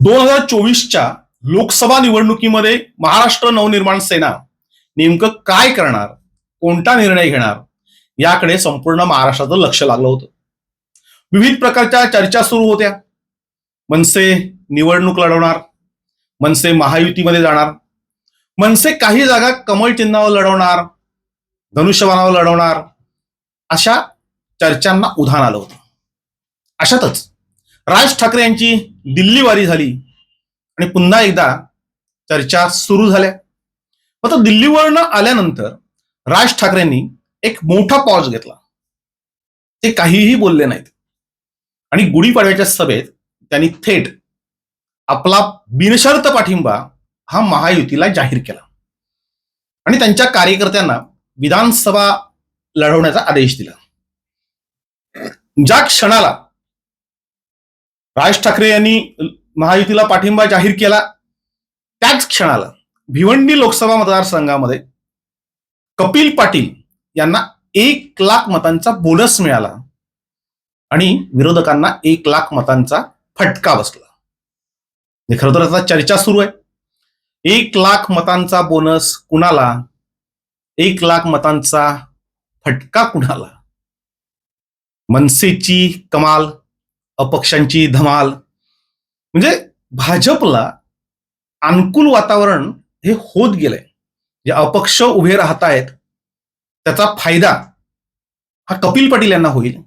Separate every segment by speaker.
Speaker 1: दोन हजार चोवीसच्या लोकसभा निवडणुकीमध्ये महाराष्ट्र नवनिर्माण सेना नेमकं काय करणार कोणता निर्णय घेणार याकडे संपूर्ण महाराष्ट्राचं लक्ष लागलं होतं. विविध प्रकारच्या चर्चा सुरू होत्या. मनसे निवडणूक लढवणार मनसे महायुतीमध्ये जाणार मनसे काही जागा कमळ चिन्हावर लढवणार धनुष्यबाणावर लढवणार अशा चर्चांना उधाण आलं होतं. अशातच राज ठाकरे यांची दिल्ली वारी झाली. आणि पुन्हा एकदा चर्चा सुरू झाल्या. मग दिल्लीवरनं आल्यानंतर राज ठाकरेंनी एक मोठा पॉज घेतला. ते काहीही बोलले नाहीत. आणि गुढीपाडव्याच्या सभेत त्यांनी थेट आपला बिनशर्त पाठिंबा हा महायुतीला जाहीर केला. आणि त्यांच्या कार्यकर्त्यांना विधानसभा लढवण्याचा आदेश दिला. ज्या क्षणाला राज ठाकरे यांनी महायुतीला पाठिंबा जाहीर केला. त्याच क्षणाला भिवंडी लोकसभा मतदारसंघामध्ये कपिल पाटील यांना एक लाख मतांचा बोनस मिळाला आणि विरोधकांना एक लाख मतांचा फटका बसला. खरं तर आता चर्चा सुरू आहे. एक लाख मतांचा बोनस कुणाला? एक लाख मतांचा फटका कुणाला? मनसेची कमाल अपक्षांची धमाल. म्हणजे भाजपला अनुकूल वातावरण हे होत गेलंय. जे अपक्ष उभे राहत आहेत त्याचा फायदा हा कपिल पाटील यांना होईल.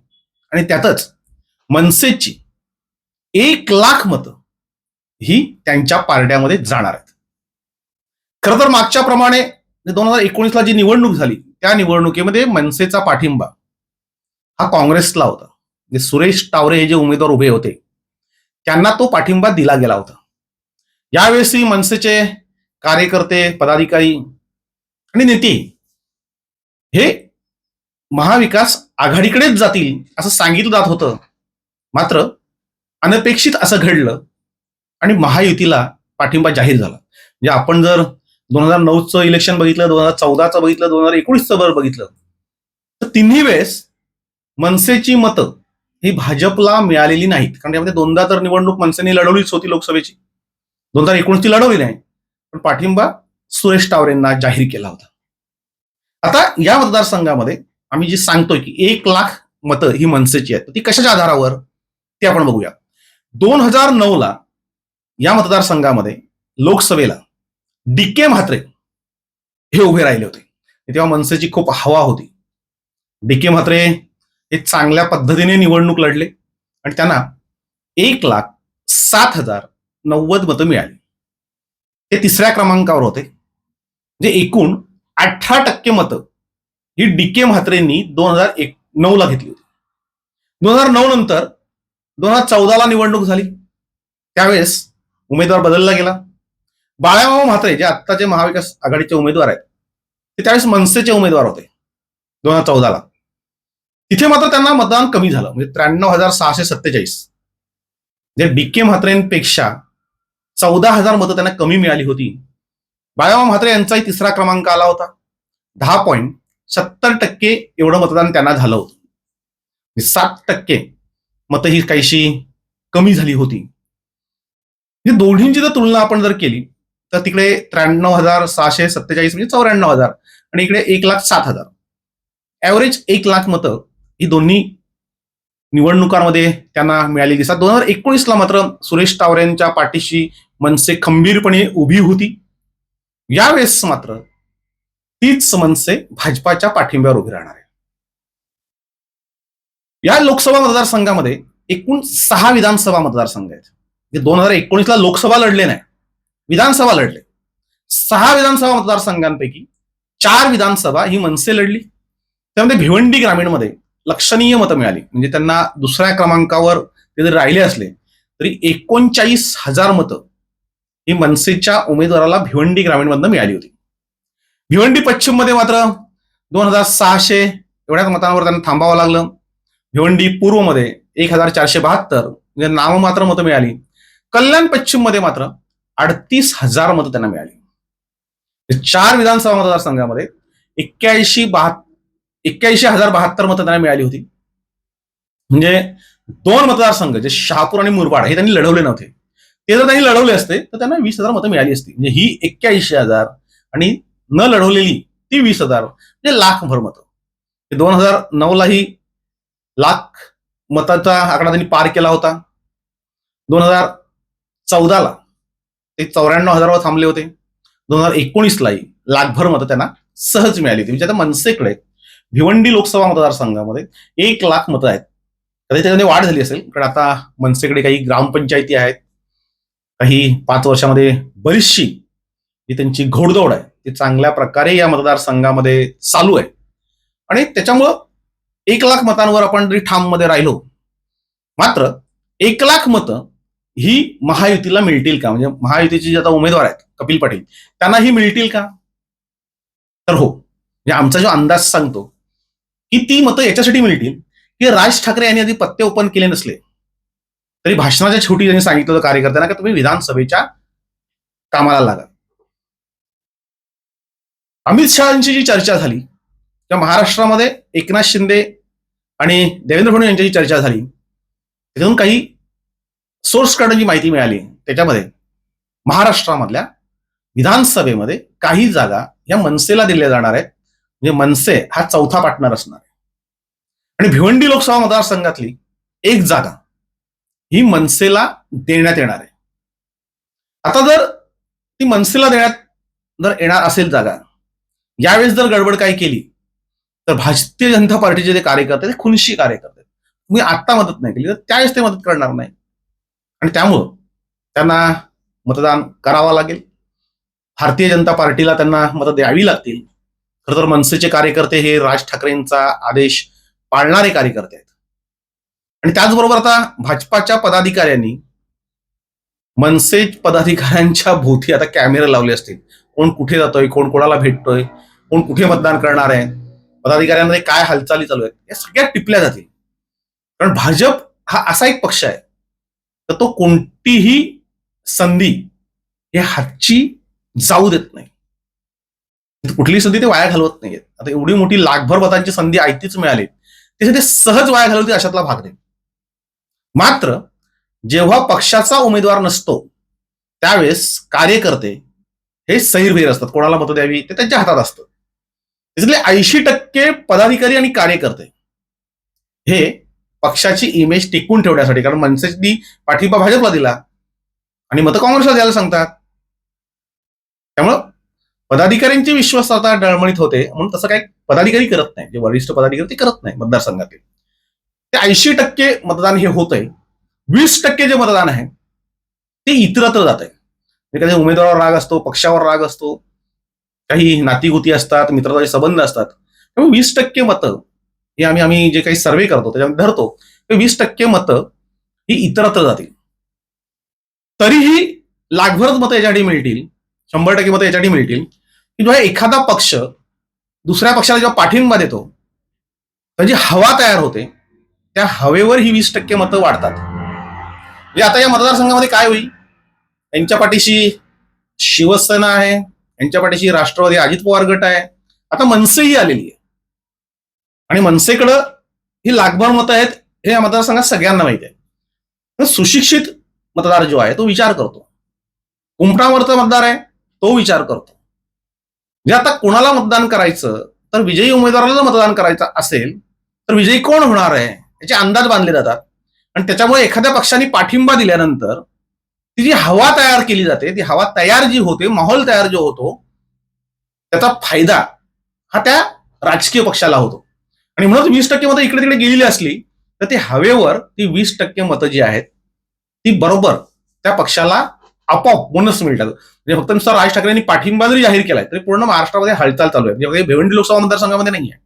Speaker 1: आणि त्यातच मनसेची एक लाख मतं ही त्यांच्या पारड्यामध्ये जाणार आहेत. खरं तर मागच्या प्रमाणे म्हणजे दोन हजार एकोणीसला जी निवडणूक झाली त्या निवडणुकीमध्ये मनसेचा पाठिंबा हा काँग्रेसला होता. सुरेश टावरे हे जे उमेदवार उभे होते त्यांना तो पाठिंबा दिला गेला होता. यावेळेसही मनसेचे कार्यकर्ते पदाधिकारी आणि नेते हे महाविकास आघाडीकडेच जातील असं सांगितलं जात होतं. मात्र अनपेक्षित असं घडलं आणि महायुतीला पाठिंबा जाहीर झाला. म्हणजे आपण जर दोन हजार नऊचं इलेक्शन बघितलं दोन हजार चौदाचं बघितलं दोन हजार एकोणीसचं बरं बघितलं तर तिन्ही वेळेस मनसेची मतं ही भाजपला मिळालेली नाहीत. कारण त्यामध्ये दोनदा तर निवडणूक मनसेने लढवलीच होती लोकसभेची. दोन हजार एकोणीसची लढवली नाही. पण पाठिंबा सुरेश टावरेंना जाहीर केला होता. आता या मतदारसंघामध्ये आम्ही जी सांगतोय की एक लाख मतं ही मनसेची आहेत ती कशाच्या आधारावर? ते आपण बघूया. दोन हजार नऊ ला या मतदारसंघामध्ये लोकसभेला डी के म्हात्रे हे उभे राहिले होते. तेव्हा मनसेची खूप हवा होती. डी के म्हात्रे हे चांगल्या पद्धतीने निवडणूक लढले आणि त्यांना एक लाख सात हजार नव्वद मतं मिळाली. ते तिसऱ्या क्रमांकावर होते. जे एकूण अठरा टक्के मतं ही डी के म्हात्रेंनी दोन हजार एक नऊला घेतली होती. दोन हजार नऊ नंतर दोन हजार चौदाला निवडणूक झाली. त्यावेळेस उमेदवार बदलला गेला. बाळामामा म्हात्रे जे आत्ताचे महाविकास आघाडीचे उमेदवार आहेत ते त्यावेळेस मनसेचे उमेदवार होते. दोन हजार चौदाला तिथे मात्र त्यांना मतदान कमी झालं म्हणजे त्र्याण्णव हजार सहाशे सत्तेचाळीस. जे डी के म्हात्रेंपेक्षा चौदा हजार मतं त्यांना कमी मिळाली होती. बाळामामा म्हात्रे यांचाही तिसरा क्रमांक आला होता. दहा पॉईंट सत्तर टक्के एवढं मतदान त्यांना झालं होतं. म्हणजे सात टक्के मतं ही काहीशी कमी झाली होती. म्हणजे दोन्हींची जर तुलना आपण जर केली तर तिकडे त्र्याण्णव हजार सहाशे सत्तेचाळीस म्हणजे चौऱ्याण्णव हजार आणि इकडे एक लाख सात हजार. ॲव्हरेज एक लाख मतं ही दोन्ही निवडणुकांमध्ये त्यांना मिळाली दिसतात. दोन हजार एकोणीसला मात्र सुरेश टावरेंच्या पाठीशी मनसे खंबीरपणे उभी होती. यावेळेस मात्र तीच मनसे भाजपाच्या पाठिंब्यावर उभी राहणार आहे या लोकसभा मतदारसंघामध्ये एकूण सहा विधानसभा मतदारसंघ आहेत. जे दोन हजार एकोणीसला लोकसभा लढले नाही विधानसभा लढले. सहा विधानसभा मतदारसंघांपैकी चार विधानसभा ही मनसे लढली. त्यामध्ये भिवंडी ग्रामीणमध्ये लक्षणीय मतं मिळाली. म्हणजे त्यांना दुसऱ्या क्रमांकावर ते जरी राहिले असले तरी एकोणचाळीस हजार मतं ही मनसेच्या उमेदवाराला भिवंडी ग्रामीणमधनं मिळाली होती. भिवंडी पश्चिममध्ये मात्र दोन हजार सहाशे एवढ्याच मतांवर त्यांना थांबावं लागलं. भिवंडी पूर्वमध्ये एक हजार चारशे बहात्तर म्हणजे नाममात्र मतं मिळाली. कल्याण पश्चिममध्ये मात्र अडतीस हजार मतं त्यांना मिळाली. चार विधानसभा मतदारसंघामध्ये एक्क्याऐंशी बहात्तर एक्क्याऐंशी हजार बहात्तर मतं त्यांना मिळाली होती. म्हणजे दोन मतदारसंघ जे शहापूर आणि मुरबाड हे त्यांनी लढवले नव्हते. ते जर त्यांनी लढवले असते तर त्यांना वीस हजार मतं मिळाली असती. म्हणजे ही एक्क्याऐंशी हजार आणि न लढवलेली ती वीस हजार म्हणजे लाखभर मतं. ते दोन हजार नऊलाही लाख मताचा आकडा त्यांनी पार केला होता. दोन हजार चौदाला ते चौऱ्याण्णव हजारावर थांबले होते. दोन हजार एकोणीसलाही लाखभर मतं त्यांना सहज मिळाली होती. म्हणजे आता मनसेकडे भिवंडी लोकसभा मतदारसंघामध्ये एक लाख मतं आहेत. कधी त्याच्यामध्ये वाढ झाली असेल. कारण आता मनसेकडे काही ग्रामपंचायती आहेत. काही पाच वर्षामध्ये बरीचशी जी त्यांची घोडदौड आहे ती चांगल्या प्रकारे या मतदारसंघामध्ये चालू आहे. आणि त्याच्यामुळं एक लाख मतांवर आपण जरी ठाममध्ये राहिलो मात्र एक लाख मतं ही महायुतीला मिळतील का? म्हणजे महायुतीचे जे आता उमेदवार आहेत कपिल पाटील त्यांना ही मिळतील का? तर हो. म्हणजे आमचा जो अंदाज सांगतो की ती मतं याच्यासाठी मिळतील की राज ठाकरे यांनी आधी पत्ते ओपन केले नसले. तरी भाषणाच्या छोटी त्यांनी सांगितलं होतं कार्यकर्त्यांना की तुम्ही विधानसभेच्या कामाला लागा. अमित शहाची जी चर्चा झाली किंवा महाराष्ट्रामध्ये एकनाथ शिंदे आणि देवेंद्र फडणवीस यांच्याशी चर्चा झाली त्याच्यातून काही सोर्सकडून जी माहिती मिळाली त्याच्यामध्ये महाराष्ट्रामधल्या विधानसभेमध्ये काही जागा या मनसेला दिल्या जाणार आहेत. म्हणजे मनसे हा चौथा पार्टनर असणार आहे. आणि भिवंडी लोकसभा मतदारसंघातली एक जागा ही मनसेला देण्यात येणार आहे. आता जर ती मनसेला देण्यात जर येणार असेल जागा यावेळेस जर गडबड काय केली तर भारतीय जनता पार्टीचे जे कार्यकर्ते ते खुनशी कार्यकर्ते तुम्ही आत्ता मदत नाही केली तर त्यावेळेस ते मदत करणार नाही आणि त्यामुळं त्यांना मतदान करावं लागेल. भारतीय जनता पार्टीला त्यांना मतं द्यावी लागतील. खर तर मनसेचे कार्यकर्ते हे राज ठाकरेंचा आदेश पाळणारे कार्यकर्ते आहेत. आणि त्याचबरोबर आता भाजपाच्या पदाधिकाऱ्यांनी मनसे पदाधिकाऱ्यांच्या भोवती आता कॅमेरे लावले असतील. कोण कुठे जातोय कोण कोणाला भेटतोय कोण कुठे मतदान करणार आहे पदाधिकाऱ्यांमध्ये काय हालचाली चालू आहेत या सगळ्या टिपल्या जातील. कारण भाजप हा असा एक पक्ष आहे तर तो कोणतीही संधी हे हातची जाऊ देत नाही. कुठली संधी ते वाया घालवत नाहीयेत. आता एवढी मोठी लाखभर मतांची संधी आयतीच मिळाली. त्याचे ते सहज वाया घालवते अशातला भाग नाही. मात्र जेव्हा पक्षाचा उमेदवार नसतो त्यावेळेस कार्यकर्ते हे सैरभैर असतात. कोणाला मतं द्यावी? ते त्यांच्या हातात असतं. त्याच्यातले ऐंशी टक्के पदाधिकारी आणि कार्यकर्ते हे पक्षाची इमेज टिकून ठेवण्यासाठी कारण मनसेची पाठिंबा भाजपला दिला आणि मतं काँग्रेसला द्यायला सांगतात. त्यामुळं पदाधिकाऱ्यांची विश्वासार्हता डळमळीत होते म्हणून तसं काय पदाधिकारी करत नाही. जे वरिष्ठ पदाधिकारी ते करत नाही मतदारसंघातील. ते ऐंशी टक्के मतदान हे होत आहे वीस टक्के जे मतदान आहे ते इतरत्र जात आहे एखाद्या उमेदवारावर राग असतो पक्षावर राग असतो काही नातीगुती असतात मित्रताचे संबंध असतात. त्यामुळे वीस टक्के मतं हे आम्ही आम्ही जे काही सर्वे करतो त्याच्यामध्ये धरतो. ते वीस टक्के मतं ही इतरत्र जातील. तरीही लाखभरच मतं याच्यासाठी मिळतील. शंभर टक्के मतं याच्यासाठी मिळतील. की जेव्हा एखादा पक्ष दुसऱ्या पक्षाला जेव्हा पाठिंबा देतो त्याची हवा तयार होते त्या हवेवर ही वीस टक्के मतं वाढतात. म्हणजे आता या मतदारसंघामध्ये काय होईल? यांच्या पाठीशी शिवसेना आहे यांच्या पाठीशी राष्ट्रवादी अजित पवार गट आहे. आता मनसेही आलेली आहे. आणि मनसेकडं ही लाखभर मतं आहेत हे या मतदारसंघात सगळ्यांना माहिती आहे. तर सुशिक्षित मतदार जो आहे तो विचार करतो. कुंपणावरचा मतदार आहे तो विचार करतो. म्हणजे आता कोणाला मतदान करायचं? तर विजयी उमेदवाराला जर मतदान करायचं असेल तर विजयी कोण होणार आहे? याचे अंदाज बांधले जातात. आणि त्याच्यामुळे एखाद्या पक्षाने पाठिंबा दिल्यानंतर ती जी हवा तयार केली जाते ती हवा तयार जी होते माहोल तयार जो होतो त्याचा फायदा हा त्या राजकीय पक्षाला होतो. आणि म्हणून वीस टक्के मतं इकडे तिकडे गेलेली असली तर ती हवेवर ती वीस टक्के मतं जी आहेत ती बरोबर त्या पक्षाला आपोआप बोनस मिळतात. म्हणजे फक्त नुसतं राज ठाकरेंनी पाठिंबा जरी जाहीर केलाय तरी पूर्ण महाराष्ट्रामध्ये हालचाल चालू आहे. म्हणजे भिवंडी लोकसभा मतदारसंघामध्ये नाही आहे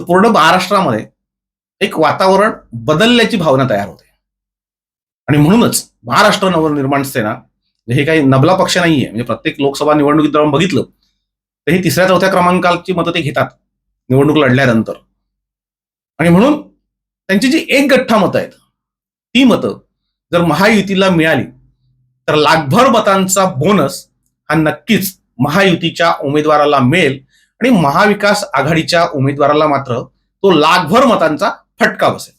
Speaker 1: तर पूर्ण महाराष्ट्रामध्ये एक वातावरण बदलल्याची भावना तयार होते. आणि म्हणूनच महाराष्ट्र नवनिर्माण सेना हे काही नबला पक्ष नाहीये. म्हणजे प्रत्येक लोकसभा निवडणुकीत जर आपण बघितलं तर ही तिसऱ्या चौथ्या क्रमांकाची मतं ते घेतात. निवडणूक लढल्यानंतर. आणि म्हणून त्यांची जी एक गठ्ठा मतं आहेत ती मतं जर महायुतीला मिळाली तर लाखभर मतांचा बोनस हा नक्कीच महायुतीच्या उमेदवाराला मिळेल आणि महाविकास आघाडीच्या उमेदवाराला मात्र तो लाखभर मतांचा फटका बसेल.